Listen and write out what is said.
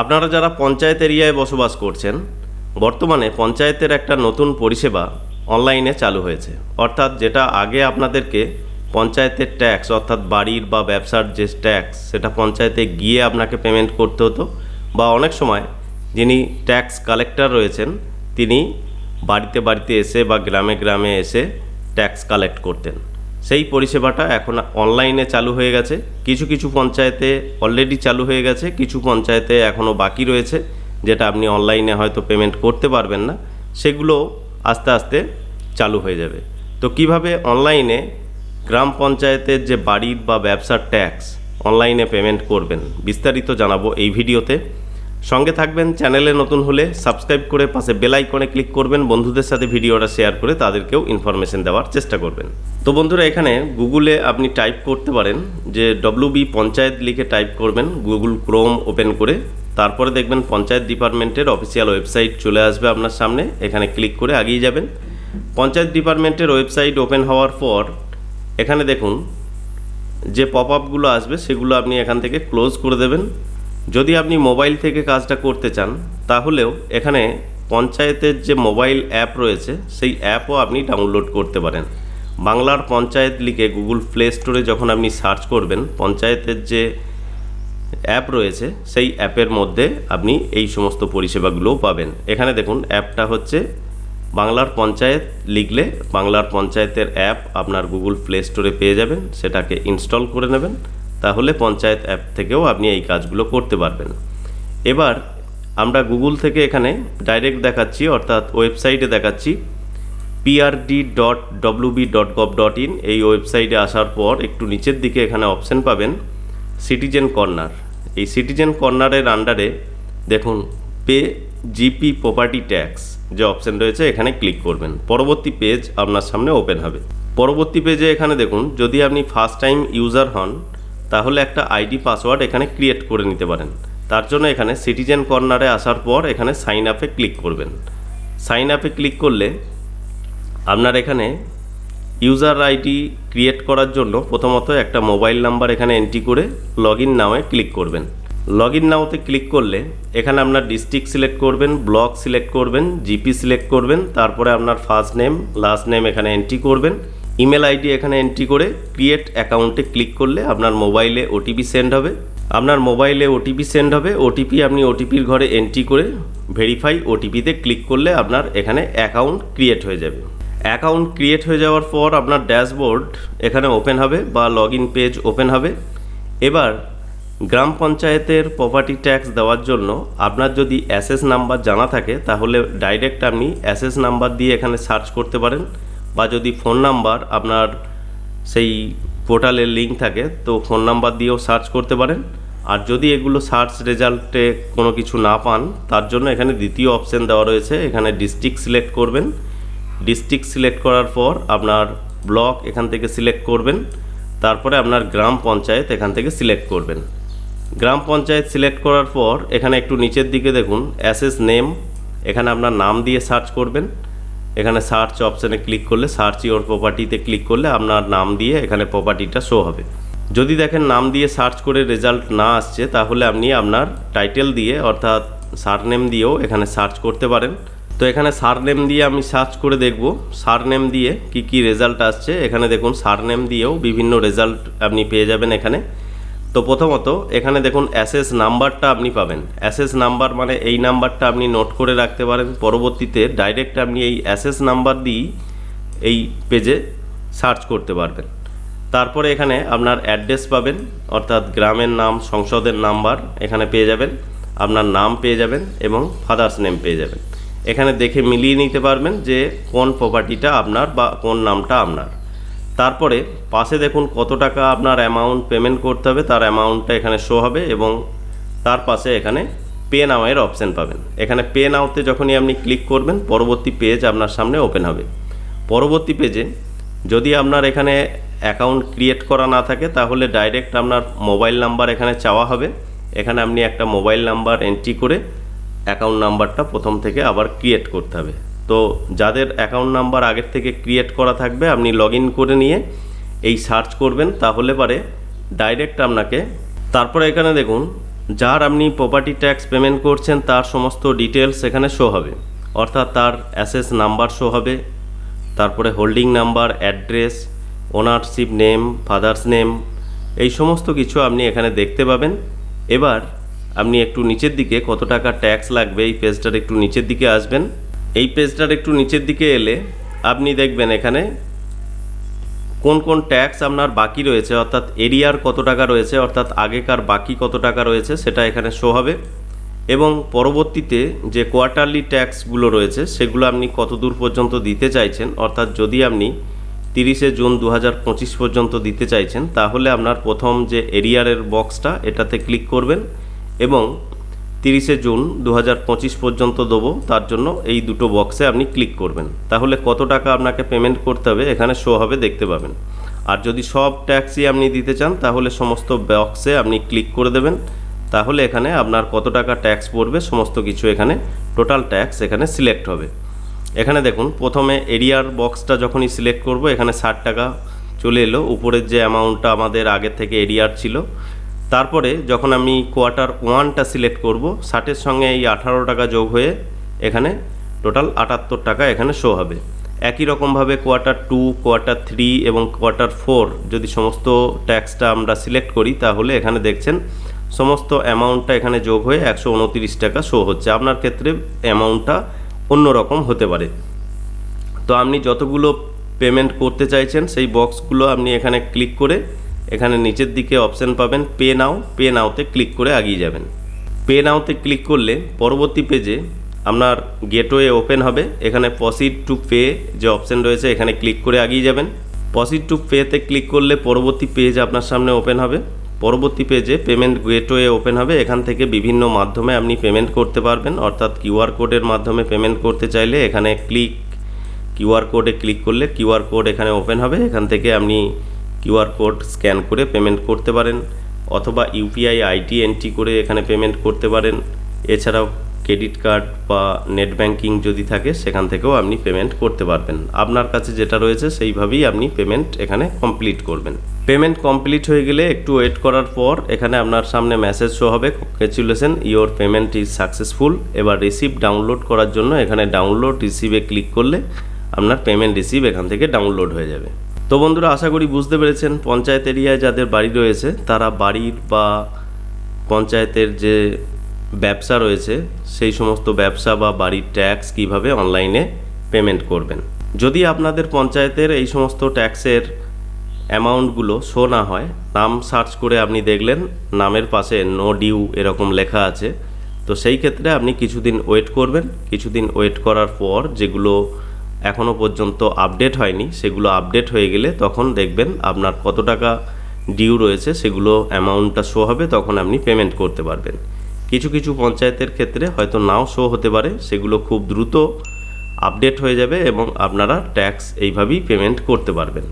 আপনারা যারা পঞ্চায়েত এরিয়ায় বসবাস করছেন, বর্তমানে পঞ্চায়েতের একটা নতুন পরিষেবা অনলাইনে চালু হয়েছে। অর্থাৎ যেটা আগে আপনাদেরকে পঞ্চায়েতের ট্যাক্স, অর্থাৎ বাড়ির বা ব্যবসার যে ট্যাক্স, সেটা পঞ্চায়েতে গিয়ে আপনাকে পেমেন্ট করতে হতো বা অনেক সময় যিনি ট্যাক্স কালেক্টর রয়েছেন, তিনি বাড়িতে বাড়িতে এসে বা গ্রামে গ্রামে এসে ট্যাক্স কালেক্ট করতেন। সেই পরিষেবাটা এখন অনলাইনে চালু হয়ে গেছে। কিছু কিছু পঞ্চায়েতে অলরেডি চালু হয়ে গেছে, কিছু পঞ্চায়েতে এখনও বাকি রয়েছে, যেটা আপনি অনলাইনে হয়তো পেমেন্ট করতে পারবেন না। সেগুলো আস্তে আস্তে চালু হয়ে যাবে। তো কীভাবে অনলাইনে গ্রাম পঞ্চায়েতের যে বাড়ির বা ব্যবসার ট্যাক্স অনলাইনে পেমেন্ট করবেন, বিস্তারিত জানাব এই ভিডিওতে সঙ্গে থাকবেন, চ্যানেলে নতুন হলে সাবস্ক্রাইব করে পাশে বেল আইকনে ক্লিক করবেন, বন্ধুদের সাথে ভিডিওটা শেয়ার করে তাদেরকেও ইনফরমেশন দেওয়ার চেষ্টা করবেন। তো বন্ধুরা, এখানে গুগলে আপনি টাইপ করতে পারেন, যে ডব্লিউ বি পঞ্চায়েত লিখে টাইপ করবেন গুগল ক্রোম ওপেন করে। তারপরে দেখবেন পঞ্চায়েত ডিপার্টমেন্টের অফিসিয়াল ওয়েবসাইট চলে আসবে আপনার সামনে, এখানে ক্লিক করে আগিয়ে যাবেন। পঞ্চায়েত ডিপার্টমেন্টের ওয়েবসাইট ওপেন হওয়ার পর, এখানে দেখুন, যে পপ আপগুলো আসবে, সেগুলো আপনি এখান থেকে ক্লোজ করে দেবেন। যদি আপনি মোবাইল থেকে কাজটা করতে চান, তাহলেও এখানে পঞ্চায়েতের যে মোবাইল অ্যাপ রয়েছে, সেই অ্যাপও আপনি ডাউনলোড করতে পারেন। বাংলার পঞ্চায়েত লিখে গুগল প্লে স্টোরে যখন আপনি সার্চ করবেন, পঞ্চায়েতের যে অ্যাপ রয়েছে, সেই অ্যাপের মধ্যে আপনি এই সমস্ত পরিষেবাগুলোও পাবেন। এখানে দেখুন, অ্যাপটা হচ্ছে বাংলার পঞ্চায়েত লিখলে বাংলার পঞ্চায়েতের অ্যাপ আপনার গুগল প্লে স্টোরে পেয়ে যাবেন, সেটাকে ইনস্টল করে নেবেন। তাহলে পঞ্চায়েত অ্যাপ থেকেও আপনি এই কাজগুলো করতে পারবেন। এবার আমরা গুগল থেকে এখানে ডাইরেক্ট দেখাচ্ছি, অর্থাৎ ওয়েবসাইটে দেখাচ্ছি PRD dot WB dot gov dot in এই ওয়েবসাইটে আসার পর একটু নিচের দিকে এখানে অপশন পাবেন সিটিজেন কর্নার। এই সিটিজেন কর্নারের আন্ডারে দেখুন, পে জিপি প্রপার্টি ট্যাক্স যে অপশন রয়েছে, এখানে ক্লিক করবেন। পরবর্তী পেজ আপনার সামনে ওপেন হবে। পরবর্তী পেজে এখানে দেখুন, যদি আপনি ফার্স্ট টাইম ইউজার হন তাহলে একটা আইডি পাসওয়ার্ড এখানে ক্রিয়েট করে নিতে পারেন। তার জন্য এখানে সিটিজেন কর্নারে আসার পর এখানে সাইন আপে ক্লিক করবেন। সাইন আপে ক্লিক করলে আপনার এখানে ইউজার আইডি ক্রিয়েট করার জন্য প্রথমত একটা মোবাইল নাম্বার এখানে এন্ট্রি করে লগ ইন নাওয়ে ক্লিক করবেন। লগ ইন নাওতে ক্লিক করলে এখানে আপনার ডিস্ট্রিক্ট সিলেক্ট করবেন, ব্লক সিলেক্ট করবেন, জিপি সিলেক্ট করবেন, তারপরে আপনার ফার্স্ট নেম, লাস্ট নেম এখানে এন্ট্রি করবেন। ইমেল আইডি এখানে এন্ট্রি করে ক্রিয়েট অ্যাকাউন্টে ক্লিক করলে আপনার মোবাইলে ওটিপি সেন্ড হবে। আপনার মোবাইলে ওটিপি সেন্ড হবে। ওটিপি আপনি ওটিপির ঘরে এন্ট্রি করে ভেরিফাই ওটিপিতে ক্লিক করলে আপনার এখানে অ্যাকাউন্ট ক্রিয়েট হয়ে যাবে। অ্যাকাউন্ট ক্রিয়েট হয়ে যাওয়ার পর আপনার ড্যাশবোর্ড এখানে ওপেন হবে বা লগ ইন পেজ ওপেন হবে। এবার গ্রাম পঞ্চায়েতের প্রপার্টি ট্যাক্স দেওয়ার জন্য আপনার যদি অ্যাসেস নাম্বার জানা থাকে, তাহলে ডাইরেক্ট আপনি অ্যাসেস নাম্বার দিয়ে এখানে সার্চ করতে পারেন। বা যদি ফোন নাম্বার আপনার সেই পোর্টালের লিঙ্ক থাকে, তো ফোন নাম্বার দিয়েও সার্চ করতে পারেন। আর যদি এগুলো সার্চ রেজাল্টে কোনো কিছু না পান, তার জন্য এখানে দ্বিতীয় অপশন দেওয়া রয়েছে। এখানে ডিস্ট্রিক্ট সিলেক্ট করবেন। ডিস্ট্রিক্ট সিলেক্ট করার পর আপনার ব্লক এখান থেকে সিলেক্ট করবেন। তারপরে আপনার গ্রাম পঞ্চায়েত এখান থেকে সিলেক্ট করবেন। গ্রাম পঞ্চায়েত সিলেক্ট করার পর এখানে একটু নিচের দিকে দেখুন অ্যাসেস নেম এখানে আপনার নাম দিয়ে সার্চ করবেন। এখানে সার্চ অপশানে ক্লিক করলে সার্চ ইওর প্রপার্টিতে ক্লিক করলে আপনার নাম দিয়ে এখানে প্রপার্টিটা শো হবে। যদি দেখেন নাম দিয়ে সার্চ করে রেজাল্ট না আসছে, তাহলে আপনি আপনার টাইটেল দিয়ে অর্থাৎ সারনেম দিয়েও এখানে সার্চ করতে পারেন। তো এখানে সারনেম দিয়ে আমি সার্চ করে দেখব সারনেম দিয়ে কি কি রেজাল্ট আসছে। এখানে দেখুন সারনেম দিয়েও বিভিন্ন রেজাল্ট আপনি পেয়ে যাবেন এখানে। তো প্রথমত এখানে দেখুন অ্যাসেস নাম্বারটা আপনি পাবেন। অ্যাসেস নাম্বার মানে এই নাম্বারটা আপনি নোট করে রাখতে পারেন। পরবর্তীতে ডাইরেক্ট আপনি এই অ্যাসেস নাম্বার দিয়েই এই পেজে সার্চ করতে পারবেন। তারপরে এখানে আপনার অ্যাড্রেস পাবেন, অর্থাৎ গ্রামের নাম, সংসদের নাম্বার এখানে পেয়ে যাবেন। আপনার নাম পেয়ে যাবেন এবং ফাদার্স নেম পেয়ে যাবেন। এখানে দেখে মিলিয়ে নিতে পারবেন যে কোন প্রপার্টিটা আপনার বা কোন নামটা আপনার। তারপরে পাশে দেখুন কত টাকা আপনার অ্যামাউন্ট পেমেন্ট করতে হবে, তার অ্যামাউন্টটা এখানে শো হবে এবং তার পাশে এখানে পে নাওয়ের অপশান পাবেন। এখানে পে নাওতে যখনই আপনি ক্লিক করবেন, পরবর্তী পেজ আপনার সামনে ওপেন হবে। পরবর্তী পেজে যদি আপনার এখানে অ্যাকাউন্ট ক্রিয়েট করা না থাকে, তাহলে ডাইরেক্ট আপনার মোবাইল নাম্বার এখানে চাওয়া হবে। এখানে আপনি একটা মোবাইল নাম্বার এন্ট্রি করে অ্যাকাউন্ট নাম্বারটা প্রথম থেকে আবার ক্রিয়েট করতে হবে। তো যাদের অ্যাকাউন্ট নাম্বার আগের থেকে ক্রিয়েট করা থাকবে, আপনি লগ করে নিয়ে এই সার্চ করবেন, তাহলে পারে ডাইরেক্ট আপনাকে। তারপরে এখানে দেখুন, যার আপনি প্রপার্টি ট্যাক্স পেমেন্ট করছেন, তার সমস্ত ডিটেলস এখানে শো হবে। অর্থাৎ তার অ্যাসেস নাম্বার শো হবে, তারপরে holding number address ownership name father's name এই সমস্ত কিছু আপনি এখানে দেখতে পাবেন। এবার আপনি একটু নিচের দিকে কত টাকা ট্যাক্স লাগবে, এই পেজটার একটু নিচের দিকে আসবেন। এই পেজটার একটু নিচের দিকে এলে আপনি দেখবেন এখানে কোন কোন ট্যাক্স আপনার বাকি রয়েছে, অর্থাৎ এরিয়ার কত টাকা রয়েছে, অর্থাৎ আগেকার বাকি কত টাকা রয়েছে, সেটা এখানে শো হবে। এবং পরবর্তীতে যে কোয়ার্টারলি ট্যাক্সগুলো রয়েছে, সেগুলো আপনি কত দূর পর্যন্ত দিতে চাইছেন, অর্থাৎ যদি আপনি তিরিশে জুন দু পর্যন্ত দিতে চাইছেন, তাহলে আপনার প্রথম যে এরিয়ারের বক্সটা এটাতে ক্লিক করবেন এবং তিরিশে জুন দু পর্যন্ত দেবো, তার জন্য এই দুটো বক্সে আপনি ক্লিক করবেন। তাহলে কত টাকা আপনাকে পেমেন্ট করতে হবে এখানে শো হবে, দেখতে পাবেন। আর যদি সব ট্যাক্সই আপনি দিতে চান, তাহলে সমস্ত বক্সে আপনি ক্লিক করে দেবেন। তাহলে এখানে আপনার কত টাকা ট্যাক্স পড়বে, সমস্ত কিছু এখানে টোটাল ট্যাক্স এখানে সিলেক্ট হবে। এখানে দেখুন, প্রথমে এরিয়ার বক্সটা যখনই সিলেক্ট করব, এখানে ষাট টাকা চলে এলো। উপরের যে অ্যামাউন্টটা আমাদের আগের থেকে এরিয়ার ছিল তারপরে যখন আমি কোয়ার্টার ওয়ানটা সিলেক্ট করব, ষাটের সঙ্গে এই আঠারো টাকা যোগ হয়ে এখানে টোটাল আটাত্তর টাকা এখানে শো হবে। একই রকমভাবে কোয়ার্টার টু, কোয়ার্টার থ্রি এবং কোয়ার্টার ফোর যদি সমস্ত ট্যাক্সটা আমরা সিলেক্ট করি, তাহলে এখানে দেখছেন সমস্ত অ্যামাউন্টটা এখানে যোগ হয়ে একশো উনতিরিশ টাকা শো হচ্ছে। আপনার ক্ষেত্রে অ্যামাউন্টটা অন্যরকম হতে পারে। তো আপনি যতগুলো পেমেন্ট করতে চাইছেন, সেই বক্সগুলো আপনি এখানে ক্লিক করে এখানে নিচের দিকে অপশান পাবেন পে নাও পে নাওতে ক্লিক করে আগিয়ে যাবেন। পে নাওতে ক্লিক করলে পরবর্তী পেজে আপনার গেটওয়ে ওপেন হবে। এখানে পসিড টু পে যে অপশান রয়েছে, এখানে ক্লিক করে আগিয়ে যাবেন। পসিড টু পেতে ক্লিক করলে পরবর্তী পেজ আপনার সামনে ওপেন হবে। পরবর্তী পেজে পেমেন্ট গেটওয়ে ওপেন হবে। এখান থেকে বিভিন্ন মাধ্যমে আপনি পেমেন্ট করতে পারবেন। অর্থাৎ কিউআর কোডের মাধ্যমে পেমেন্ট করতে চাইলে এখানে ক্লিক কিউআর কোডে ক্লিক করলে কিউআর কোড এখানে ওপেন হবে। এখান থেকে আপনি কিউআর কোড স্ক্যান করে পেমেন্ট করতে পারেন অথবা ইউপিআই আইটি এন্ট্রি করে এখানে পেমেন্ট করতে পারেন। এছাড়াও ক্রেডিট কার্ড বা নেট ব্যাংকিং যদি থাকে, সেখান থেকেও আপনি পেমেন্ট করতে পারবেন। আপনার কাছে যেটা রয়েছে, সেইভাবেই আপনি পেমেন্ট এখানে কমপ্লিট করবেন। পেমেন্ট কমপ্লিট হয়ে গেলে একটু ওয়েট করার পর এখানে আপনার সামনে মেসেজ শো হবে congratulation your payment is successful এবার রিসিভ ডাউনলোড করার জন্য এখানে ডাউনলোড রিসিভে ক্লিক করলে আপনার পেমেন্ট রিসিভ এখান থেকে ডাউনলোড হয়ে যাবে। তো বন্ধুরা, আশা করি বুঝতে পেরেছেন, পঞ্চায়েত এরিয়ায় যাদের বাড়ি রয়েছে, তারা বাড়ির বা পঞ্চায়েতের যে ব্যবসা রয়েছে, সেই সমস্ত ব্যবসা বা বাড়ির ট্যাক্স কীভাবে অনলাইনে পেমেন্ট করবেন। যদি আপনাদের পঞ্চায়েতের এই সমস্ত ট্যাক্সের অ্যামাউন্টগুলো শো না হয়, নাম সার্চ করে আপনি দেখলেন, নামের পাশে নো ডিউ এরকম লেখা আছে, তো সেই ক্ষেত্রে আপনি কিছুদিন ওয়েট করবেন। কিছুদিন ওয়েট করার পর যেগুলো এখনও পর্যন্ত আপডেট হয়নি, সেগুলো আপডেট হয়ে গেলে তখন দেখবেন আপনার কত টাকা ডিউ রয়েছে, সেগুলো অ্যামাউন্টটা শো হবে, তখন আপনি পেমেন্ট করতে পারবেন। কিছু কিছু পঞ্চায়েতের ক্ষেত্রে হয়তো নাও শো হতে পারে, সেগুলো খুব দ্রুত আপডেট হয়ে যাবে এবং আপনারা ট্যাক্স এইভাবেই পেমেন্ট করতে পারবেন।